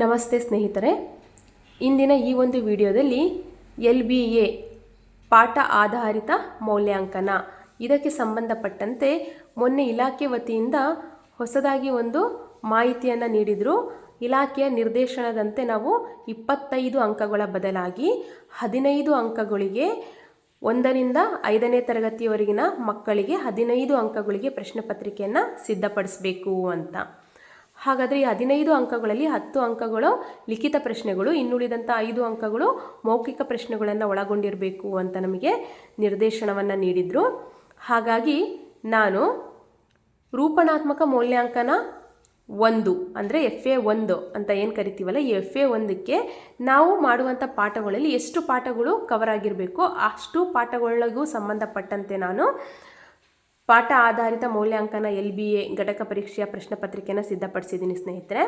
ನಮಸ್ತೆ ಸ್ನೇಹಿತರೆ. ಇಂದಿನ ಈ ಒಂದು ವಿಡಿಯೋದಲ್ಲಿ ಎಲ್ ಬಿ ಎ ಪಾಠ ಆಧಾರಿತ ಮೌಲ್ಯಾಂಕನ. ಇದಕ್ಕೆ ಸಂಬಂಧಪಟ್ಟಂತೆ ಮೊನ್ನೆ ಇಲಾಖೆ ವತಿಯಿಂದ ಹೊಸದಾಗಿ ಒಂದು ಮಾಹಿತಿಯನ್ನು ನೀಡಿದರು. ಇಲಾಖೆಯ ನಿರ್ದೇಶನದಂತೆ ನಾವು ಇಪ್ಪತ್ತೈದು ಅಂಕಗಳ ಬದಲಾಗಿ ಹದಿನೈದು ಅಂಕಗಳಿಗೆ ಒಂದರಿಂದ ಐದನೇ ತರಗತಿಯವರೆಗಿನ ಮಕ್ಕಳಿಗೆ ಹದಿನೈದು ಅಂಕಗಳಿಗೆ ಪ್ರಶ್ನೆ ಪತ್ರಿಕೆಯನ್ನು ಸಿದ್ಧಪಡಿಸಬೇಕು ಅಂತ. ಹಾಗಾದರೆ ಈ ಹದಿನೈದು ಅಂಕಗಳಲ್ಲಿ ಹತ್ತು ಅಂಕಗಳು ಲಿಖಿತ ಪ್ರಶ್ನೆಗಳು ಇನ್ನುಳಿದಂಥ ಐದು ಅಂಕಗಳು ಮೌಖಿಕ ಪ್ರಶ್ನೆಗಳನ್ನು ಒಳಗೊಂಡಿರಬೇಕು ಅಂತ ನಮಗೆ ನಿರ್ದೇಶನವನ್ನು ನೀಡಿದರು. ಹಾಗಾಗಿ ನಾನು ರೂಪಣಾತ್ಮಕ ಮೌಲ್ಯಾಂಕನ ಒಂದು ಅಂದರೆ ಎಫ್ ಎ ಒಂದು ಅಂತ ಏನು ಕರಿತೀವಲ್ಲ, ಈ ಎಫ್ ಎ ಒಂದಕ್ಕೆ ನಾವು ಮಾಡುವಂಥ ಪಾಠಗಳಲ್ಲಿ ಎಷ್ಟು ಪಾಠಗಳು ಕವರ್ ಆಗಿರಬೇಕು ಅಷ್ಟು ಪಾಠಗಳಿಗೂ ಸಂಬಂಧಪಟ್ಟಂತೆ ನಾನು ಪಾಠ ಆಧಾರಿತ ಮೌಲ್ಯಾಂಕನ ಎಲ್ ಬಿ ಎ ಘಟಕ ಪರೀಕ್ಷೆಯ ಪ್ರಶ್ನೆ ಪತ್ರಿಕೆಯನ್ನು ಸಿದ್ಧಪಡಿಸಿದ್ದೀನಿ ಸ್ನೇಹಿತರೆ.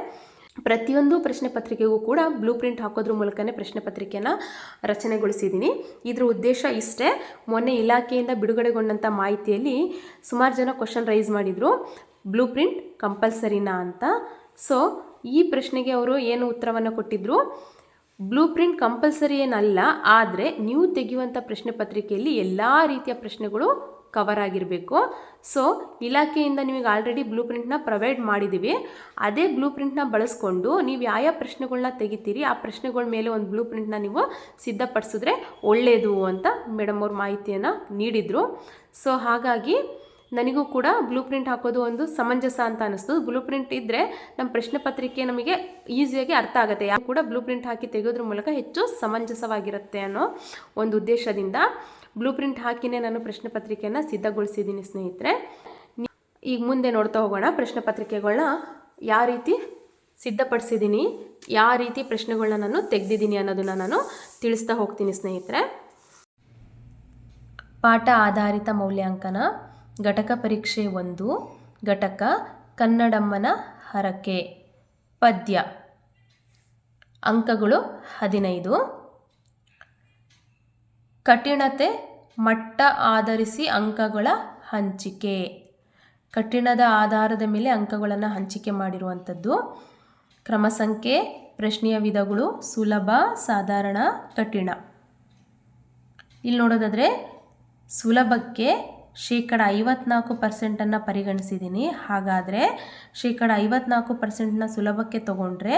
ಪ್ರತಿಯೊಂದು ಪ್ರಶ್ನೆ ಪತ್ರಿಕೆಗೂ ಕೂಡ ಬ್ಲೂ ಪ್ರಿಂಟ್ ಹಾಕೋದ್ರ ಮೂಲಕನೇ ಪ್ರಶ್ನೆ ಪತ್ರಿಕೆಯನ್ನು ರಚನೆಗೊಳಿಸಿದ್ದೀನಿ. ಇದರ ಉದ್ದೇಶ ಇಷ್ಟೇ. ಮೊನ್ನೆ ಇಲಾಖೆಯಿಂದ ಬಿಡುಗಡೆಗೊಂಡಂಥ ಮಾಹಿತಿಯಲ್ಲಿ ಸುಮಾರು ಜನ ಕ್ವಶನ್ ರೈಸ್ ಮಾಡಿದರು. ಬ್ಲೂ ಪ್ರಿಂಟ್ ಕಂಪಲ್ಸರಿನಾ ಅಂತ. ಸೊ, ಈ ಪ್ರಶ್ನೆಗೆ ಅವರು ಏನು ಉತ್ತರವನ್ನು ಕೊಟ್ಟಿದ್ರು? ಬ್ಲೂ ಪ್ರಿಂಟ್ ಕಂಪಲ್ಸರಿ ಏನಲ್ಲ, ಆದರೆ ನೀವು ತೆಗೆಯುವಂಥ ಪ್ರಶ್ನೆ ಪತ್ರಿಕೆಯಲ್ಲಿ ಎಲ್ಲ ರೀತಿಯ ಪ್ರಶ್ನೆಗಳು ಕವರ್ ಆಗಿರಬೇಕು. ಸೊ ಇಲಾಖೆಯಿಂದ ನಿಮಗೆ ಆಲ್ರೆಡಿ ಬ್ಲೂ ಪ್ರಿಂಟ್ನ ಪ್ರೊವೈಡ್ ಮಾಡಿದ್ದೀವಿ ಅದೇ ಬ್ಲೂ ಪ್ರಿಂಟ್ನ ಬಳಸ್ಕೊಂಡು ನೀವು ಯಾವ ಪ್ರಶ್ನೆಗಳನ್ನ ತೆಗಿತೀರಿ, ಆ ಪ್ರಶ್ನೆಗಳ ಮೇಲೆ ಒಂದು ಬ್ಲೂ ಪ್ರಿಂಟ್ನ ನೀವು ಸಿದ್ಧಪಡಿಸಿದ್ರೆ ಒಳ್ಳೆಯದು ಅಂತ ಮೇಡಮ್ ಅವ್ರ ಮಾಹಿತಿಯನ್ನು ನೀಡಿದರು. ಸೊ ಹಾಗಾಗಿ ನನಗೂ ಕೂಡ ಬ್ಲೂ ಪ್ರಿಂಟ್ ಹಾಕೋದು ಒಂದು ಸಮಂಜಸ ಅಂತ ಅನ್ನಿಸ್ತು ಬ್ಲೂ ಪ್ರಿಂಟ್ ಇದ್ದರೆ ನಮ್ಮ ಪ್ರಶ್ನೆ ಪತ್ರಿಕೆ ನಮಗೆ ಈಸಿಯಾಗಿ ಅರ್ಥ ಆಗುತ್ತೆ. ಯಾರು ಕೂಡ ಬ್ಲೂ ಪ್ರಿಂಟ್ ಹಾಕಿ ತೆಗೆಯೋದ್ರ ಮೂಲಕ ಹೆಚ್ಚು ಸಮಂಜಸವಾಗಿರುತ್ತೆ ಅನ್ನೋ ಒಂದು ಉದ್ದೇಶದಿಂದ. ಬ್ಲೂ ಪ್ರಿಂಟ್ ಹಾಕಿನೇ ನಾನು ಪ್ರಶ್ನೆ ಪತ್ರಿಕೆಯನ್ನು ಸಿದ್ಧಗೊಳಿಸಿದ್ದೀನಿ ಸ್ನೇಹಿತರೆ. ಈಗ ಮುಂದೆ ನೋಡ್ತಾ ಹೋಗೋಣ ಪ್ರಶ್ನೆ ಪತ್ರಿಕೆಗಳನ್ನ ಯಾವ ರೀತಿ ಸಿದ್ಧಪಡಿಸಿದ್ದೀನಿ ಯಾವ ರೀತಿ ಪ್ರಶ್ನೆಗಳನ್ನ ನಾನು ತೆಗೆದಿದ್ದೀನಿ ಅನ್ನೋದನ್ನು ನಾನು ತಿಳಿಸ್ತಾ ಹೋಗ್ತೀನಿ, ಸ್ನೇಹಿತರೆ. ಪಾಠ ಆಧಾರಿತ ಮೌಲ್ಯಾಂಕನ, ಘಟಕ ಪರೀಕ್ಷೆ ಒಂದು, ಘಟಕ ಕನ್ನಡಮ್ಮನ ಹರಕೆ, ಪದ್ಯ, ಅಂಕಗಳು ಹದಿನೈದು. ಕಠಿಣತೆ ಮಟ್ಟ ಆಧರಿಸಿ ಅಂಕಗಳ ಹಂಚಿಕೆ. ಕಠಿಣದ ಆಧಾರದ ಮೇಲೆ ಅಂಕಗಳನ್ನು ಹಂಚಿಕೆ ಮಾಡಿರುವಂಥದ್ದು. ಕ್ರಮ ಸಂಖ್ಯೆ ಪ್ರಶ್ನೆಯ ವಿಧಗಳು ಸುಲಭ, ಸಾಧಾರಣ, ಕಠಿಣ. ಇಲ್ಲಿ ನೋಡೋದಾದರೆ ಸುಲಭಕ್ಕೆ ಶೇಕಡ ಐವತ್ನಾಲ್ಕು ಪರ್ಸೆಂಟನ್ನು ಪರಿಗಣಿಸಿದ್ದೀನಿ ಹಾಗಾದರೆ ಶೇಕಡ ಐವತ್ನಾಲ್ಕು ಪರ್ಸೆಂಟ್ನ ಸುಲಭಕ್ಕೆ ತಗೊಂಡ್ರೆ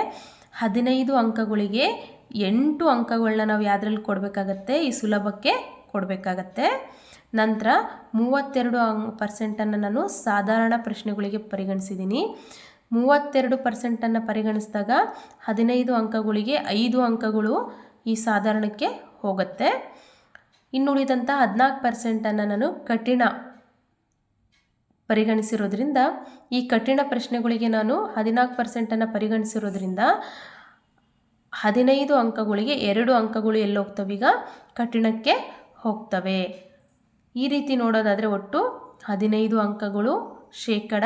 ಹದಿನೈದು ಅಂಕಗಳಿಗೆ ಎಂಟು ಅಂಕಗಳನ್ನ ನಾವು ಯಾವುದ್ರಲ್ಲಿ ಕೊಡಬೇಕಾಗತ್ತೆ? ಈ ಸುಲಭಕ್ಕೆ ಕೊಡಬೇಕಾಗತ್ತೆ. ನಂತರ ಮೂವತ್ತೆರಡು ಅಂ, ಪರ್ಸೆಂಟನ್ನು ನಾನು ಸಾಧಾರಣ ಪ್ರಶ್ನೆಗಳಿಗೆ ಪರಿಗಣಿಸಿದ್ದೀನಿ. ಮೂವತ್ತೆರಡು ಪರ್ಸೆಂಟನ್ನು ಪರಿಗಣಿಸಿದಾಗ ಹದಿನೈದು ಅಂಕಗಳಿಗೆ ಐದು ಅಂಕಗಳು ಈ ಸಾಧಾರಣಕ್ಕೆ ಹೋಗುತ್ತೆ. ಇನ್ನುಳಿದಂಥ ಹದಿನಾಲ್ಕು ಪರ್ಸೆಂಟನ್ನು ನಾನು ಕಠಿಣ ಪರಿಗಣಿಸಿರೋದ್ರಿಂದ, ಈ ಕಠಿಣ ಪ್ರಶ್ನೆಗಳಿಗೆ ನಾನು ಹದಿನಾಲ್ಕು ಪರ್ಸೆಂಟನ್ನು ಪರಿಗಣಿಸಿರೋದ್ರಿಂದ ಹದಿನೈದು ಅಂಕಗಳಿಗೆ ಎರಡು ಅಂಕಗಳು ಎಲ್ಲೋಗ್ತವೆ ಈಗ? ಕಠಿಣಕ್ಕೆ ಹೋಗ್ತವೆ. ಈ ರೀತಿ ನೋಡೋದಾದರೆ ಒಟ್ಟು ಹದಿನೈದು ಅಂಕಗಳು, ಶೇಕಡ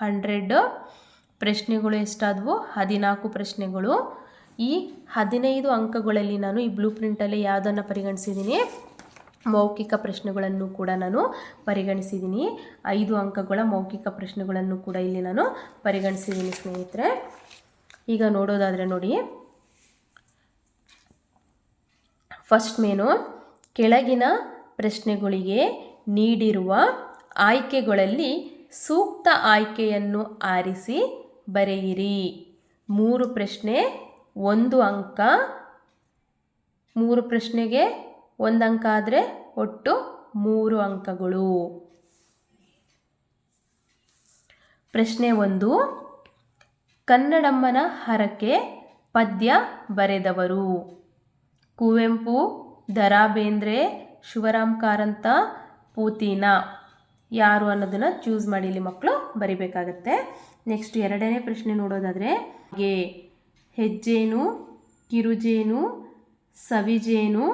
ಹಂಡ್ರೆಡ್ ಪ್ರಶ್ನೆಗಳು ಎಷ್ಟಾದವು? ಹದಿನಾಲ್ಕು ಪ್ರಶ್ನೆಗಳು. ಈ ಹದಿನೈದು ಅಂಕಗಳಲ್ಲಿ ನಾನು ಈ ಬ್ಲೂ ಪ್ರಿಂಟಲ್ಲಿ ಯಾವುದನ್ನು ಪರಿಗಣಿಸಿದ್ದೀನಿ? ಮೌಖಿಕ ಪ್ರಶ್ನೆಗಳನ್ನು ಕೂಡ ನಾನು ಪರಿಗಣಿಸಿದ್ದೀನಿ. ಐದು ಅಂಕಗಳ ಮೌಖಿಕ ಪ್ರಶ್ನೆಗಳನ್ನು ಕೂಡ ಇಲ್ಲಿ ನಾನು ಪರಿಗಣಿಸಿದ್ದೀನಿ ಸ್ನೇಹಿತರೆ. ಈಗ ನೋಡೋದಾದರೆ ನೋಡಿ. ಫಸ್ಟ್ ಮೇನು ಕೆಳಗಿನ ಪ್ರಶ್ನೆಗಳಿಗೆ ನೀಡಿರುವ ಆಯ್ಕೆಗಳಲ್ಲಿ ಸೂಕ್ತ ಆಯ್ಕೆಯನ್ನು ಆರಿಸಿ ಬರೆಯಿರಿ. ಮೂರು ಪ್ರಶ್ನೆ, ಒಂದು ಅಂಕ. ಮೂರು ಪ್ರಶ್ನೆಗೆ ಒಂದು ಅಂಕ ಆದರೆ ಒಟ್ಟು ಮೂರು ಅಂಕಗಳು. ಪ್ರಶ್ನೆ ಒಂದು, ಕನ್ನಡಮ್ಮನ ಹರಕೆ ಪದ್ಯ ಬರೆದವರು. ಕುವೆಂಪು ದರಾ ಬೇಂದ್ರೆ ಶಿವರಾಮ್ ಕಾರಂತ ಪೂತಿನ. ಯಾರು ಅನ್ನೋದನ್ನು ಚೂಸ್ ಮಾಡಿ ಇಲ್ಲಿ ಮಕ್ಕಳು ಬರಿಬೇಕಾಗತ್ತೆ. ನೆಕ್ಸ್ಟ್ ಎರಡನೇ ಪ್ರಶ್ನೆ ನೋಡೋದಾದರೆ, ಹಾಗೆ ಹೆಜ್ಜೇನು, ಕಿರುಜೇನು, ಸವಿಜೇನು,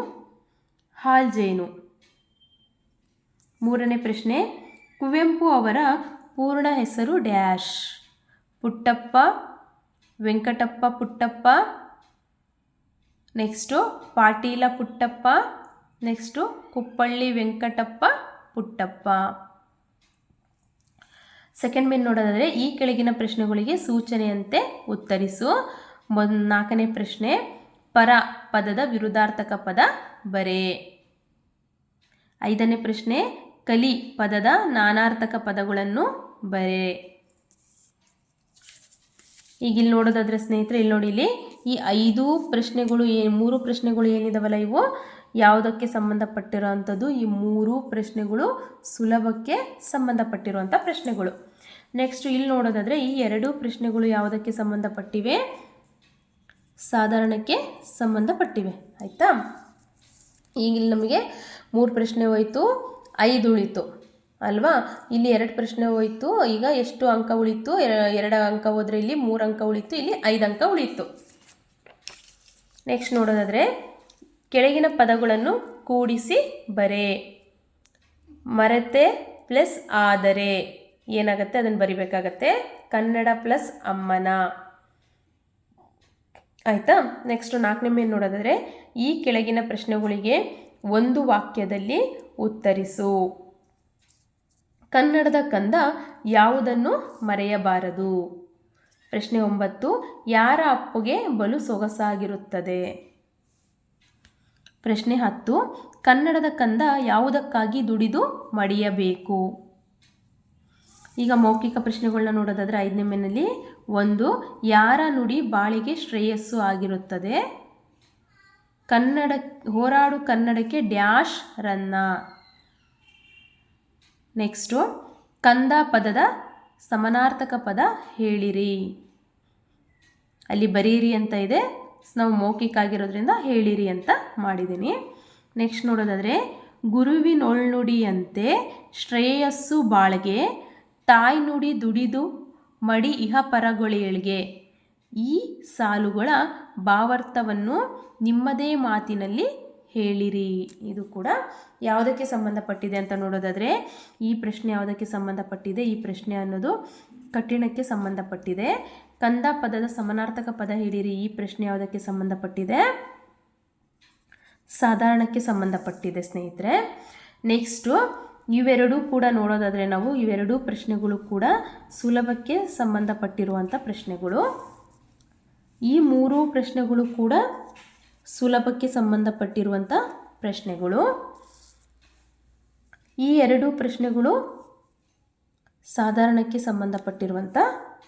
ಹಾಲ್ಜೇನು. ಮೂರನೇ ಪ್ರಶ್ನೆ, ಕುವೆಂಪು ಅವರ ಪೂರ್ಣ ಹೆಸರು dash. Puttappa, Venkatappa Puttappa next Patil Puttappa next Kuppalli Venkatappa Puttappa second main ನೋಡೋದಾದರೆ, ಈ ಕೆಳಗಿನ ಪ್ರಶ್ನೆಗಳಿಗೆ ಸೂಚನೆಯಂತೆ ಉತ್ತರಿಸು. ನಾಲ್ಕನೇ ಪ್ರಶ್ನೆ, ಪರ ಪದದ ವಿರುದ್ಧಾರ್ಥಕ ಪದ ಬರೆ. ಐದನೇ ಪ್ರಶ್ನೆ, ಕಲಿ ಪದದ ನಾನಾರ್ಥಕ ಪದಗಳನ್ನು ಬರೆ. ಈಗ ಇಲ್ಲಿ ನೋಡೋದಾದ್ರೆ ಸ್ನೇಹಿತರೆ, ಇಲ್ಲಿ ನೋಡಿ ಇಲ್ಲಿ ಈ ಐದು ಪ್ರಶ್ನೆಗಳು ಏ, ಮೂರು ಪ್ರಶ್ನೆಗಳು ಏನಿದಾವಲ್ಲ ಇವು? ಯಾವುದಕ್ಕೆ ಸಂಬಂಧಪಟ್ಟಿರೋ ಅಂಥದ್ದು ಈ ಮೂರು ಪ್ರಶ್ನೆಗಳು ಸುಲಭಕ್ಕೆ ಸಂಬಂಧಪಟ್ಟಿರುವಂಥ ಪ್ರಶ್ನೆಗಳು. ನೆಕ್ಸ್ಟ್ ಇಲ್ಲಿ ನೋಡೋದಾದರೆ ಈ ಎರಡು ಪ್ರಶ್ನೆಗಳು ಯಾವುದಕ್ಕೆ ಸಂಬಂಧಪಟ್ಟಿವೆ? ಸಾಧಾರಣಕ್ಕೆ ಸಂಬಂಧಪಟ್ಟಿವೆ. ಆಯಿತಾ? ಈಗ ಇಲ್ಲಿ ನಮಗೆ ಮೂರು ಪ್ರಶ್ನೆ ಹೋಯಿತು, ಐದು ಉಳಿತು. ಅಲ್ವಾ? ಇಲ್ಲಿ ಎರಡು ಪ್ರಶ್ನೆ ಹೋಯಿತು. ಈಗ ಎಷ್ಟು ಅಂಕ ಉಳಿತು? ಎರಡು ಅಂಕ ಹೋದರೆ ಇಲ್ಲಿ ಮೂರು ಅಂಕ ಉಳಿತು, ಇಲ್ಲಿ ಐದು ಅಂಕ ಉಳಿತು. ನೆಕ್ಸ್ಟ್ ನೋಡೋದಾದರೆ, ಕೆಳಗಿನ ಪದಗಳನ್ನು ಕೂಡಿಸಿ ಬರೆ. ಮರೆತೆ ಪ್ಲಸ್ ಆದರೆ. ಏನಾಗುತ್ತೆ? ಅದನ್ನು ಬರಿಬೇಕಾಗತ್ತೆ. ಕನ್ನಡ ಪ್ಲಸ್ ಅಮ್ಮನ. ಆಯಿತಾ? ನೆಕ್ಸ್ಟ್ ನಾಲ್ಕನೇ ಮೇಲೆ ನೋಡೋದಾದರೆ, ಈ ಕೆಳಗಿನ ಪ್ರಶ್ನೆಗಳಿಗೆ ಒಂದು ವಾಕ್ಯದಲ್ಲಿ ಉತ್ತರಿಸು. ಕನ್ನಡದ ಕಂದ ಯಾವುದನ್ನು ಮರೆಯಬಾರದು? ಪ್ರಶ್ನೆ ಒಂಬತ್ತು, ಯಾರ ಅಪ್ಪುಗೆ ಬಲು ಸೊಗಸಾಗಿರುತ್ತದೆ? ಪ್ರಶ್ನೆ ಹತ್ತು, ಕನ್ನಡದ ಕಂದ ಯಾವುದಕ್ಕಾಗಿ ದುಡಿದು ಮಡಿಯಬೇಕು? ಈಗ ಮೌಖಿಕ ಪ್ರಶ್ನೆಗಳನ್ನ ನೋಡೋದಾದರೆ ಐದನೇ ಮೇನಲ್ಲಿ, ಒಂದು, ಯಾರ ನುಡಿ ಬಾಳಿಗೆ ಶ್ರೇಯಸ್ಸು ಆಗಿರುತ್ತದೆ? ಕನ್ನಡ, ಹೋರಾಡು ಕನ್ನಡಕ್ಕೆ ಡ್ಯಾಶ್ ರನ್ನ. ನೆಕ್ಸ್ಟು ಕಂದ ಪದದ ಸಮನಾರ್ಥಕ ಪದ ಹೇಳಿರಿ. ಅಲ್ಲಿ ಬರೀರಿ ಅಂತ ಇದೆ. ನಾವು ಮೌಖಿಕ ಆಗಿರೋದ್ರಿಂದ ಹೇಳಿರಿ ಅಂತ ಮಾಡಿದ್ದೀನಿ. ನೆಕ್ಸ್ಟ್ ನೋಡೋದಾದರೆ ಗುರುವಿನೊಳ್ನುಡಿಯಂತೆ ಶ್ರೇಯಸ್ಸು ಬಾಳ್ಗೆ, ತಾಯಿ ನುಡಿ ದುಡಿದು, ಮಡಿ ಇಹಪರಗೊಳಿಯಳ್ಗೆ ಈ ಸಾಲುಗಳ ಭಾವಾರ್ಥವನ್ನು ನಿಮ್ಮದೇ ಮಾತಿನಲ್ಲಿ ಹೇಳಿರಿ. ಇದು ಕೂಡ ಯಾವುದಕ್ಕೆ ಸಂಬಂಧಪಟ್ಟಿದೆ ಅಂತ ನೋಡೋದಾದರೆ, ಈ ಪ್ರಶ್ನೆ ಯಾವುದಕ್ಕೆ ಸಂಬಂಧಪಟ್ಟಿದೆ, ಈ ಪ್ರಶ್ನೆ ಅನ್ನೋದು ಕಠಿಣಕ್ಕೆ ಸಂಬಂಧಪಟ್ಟಿದೆ. ಕಂದ ಪದದ ಸಮಾನಾರ್ಥಕ ಪದ ಹೇಳಿರಿ, ಈ ಪ್ರಶ್ನೆ ಯಾವುದಕ್ಕೆ ಸಂಬಂಧಪಟ್ಟಿದೆ? ಸಾಧಾರಣಕ್ಕೆ ಸಂಬಂಧಪಟ್ಟಿದೆ ಸ್ನೇಹಿತರೆ. ನೆಕ್ಸ್ಟು ಇವೆರಡೂ ಕೂಡ ನೋಡೋದಾದರೆ ನಾವು ಇವೆರಡೂ ಪ್ರಶ್ನೆಗಳು ಕೂಡ ಸುಲಭಕ್ಕೆ ಸಂಬಂಧಪಟ್ಟಿರುವಂಥ ಪ್ರಶ್ನೆಗಳು. ಈ ಮೂರು ಪ್ರಶ್ನೆಗಳು ಕೂಡ ಸುಲಭಕ್ಕೆ ಸಂಬಂಧಪಟ್ಟಿರುವಂಥ ಪ್ರಶ್ನೆಗಳು. ಈ ಎರಡು ಪ್ರಶ್ನೆಗಳು ಸಾಧಾರಣಕ್ಕೆ ಸಂಬಂಧಪಟ್ಟಿರುವಂಥ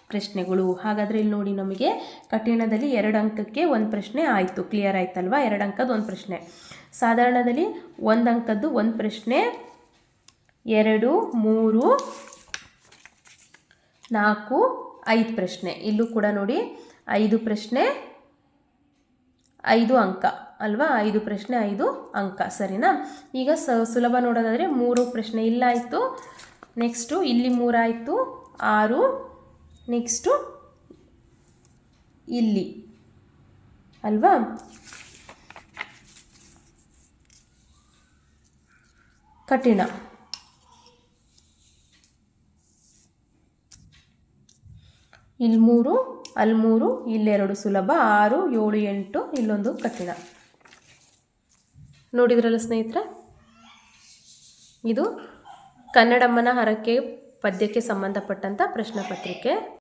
ಪ್ರಶ್ನೆಗಳು. ಹಾಗಾದರೆ ಇಲ್ಲಿ ನೋಡಿ ನಮಗೆ ಕಠಿಣದಲ್ಲಿ ಎರಡು ಅಂಕಕ್ಕೆ ಒಂದು ಪ್ರಶ್ನೆ ಆಯಿತು. ಕ್ಲಿಯರ್ ಆಯ್ತಲ್ವಾ? ಎರಡು ಅಂಕದ ಒಂದು ಪ್ರಶ್ನೆ. ಸಾಧಾರಣದಲ್ಲಿ ಒಂದು ಅಂಕದ್ದು ಒಂದು ಪ್ರಶ್ನೆ. ಎರಡು, ಮೂರು, ನಾಲ್ಕು, ಐದು ಪ್ರಶ್ನೆ. ಇಲ್ಲೂ ಕೂಡ ನೋಡಿ ಐದು ಪ್ರಶ್ನೆ. ಐದು ಅಂಕ ಅಲ್ವಾ? ಐದು ಪ್ರಶ್ನೆ, ಐದು ಅಂಕ. ಸರಿನಾ? ಈಗ ಸ ಸುಲಭ ನೋಡೋದಾದರೆ ಮೂರು ಪ್ರಶ್ನೆ ಇಲ್ಲಾಯಿತು. ನೆಕ್ಸ್ಟು ಇಲ್ಲಿ ಮೂರಾಯಿತು. ಆರು. ನೆಕ್ಸ್ಟು ಇಲ್ಲಿ. ಅಲ್ವಾ? ಕಠಿಣ. ಇಲ್ಲಿ ಮೂರು. ಅಲ್ಲಿ ಮೂರು ಇಲ್ಲೆರಡು ಸುಲಭ, ಆರು, ಏಳು, ಎಂಟು, ಇಲ್ಲೊಂದು ಕಠಿಣ. ನೋಡಿದ್ರಲ್ಲ ಸ್ನೇಹಿತರೆ? ಇದು ಕನ್ನಡಮ್ಮನ ಹರಕೆ ಪದ್ಯಕ್ಕೆ ಸಂಬಂಧಪಟ್ಟಂಥ ಪ್ರಶ್ನೆ ಪತ್ರಿಕೆ.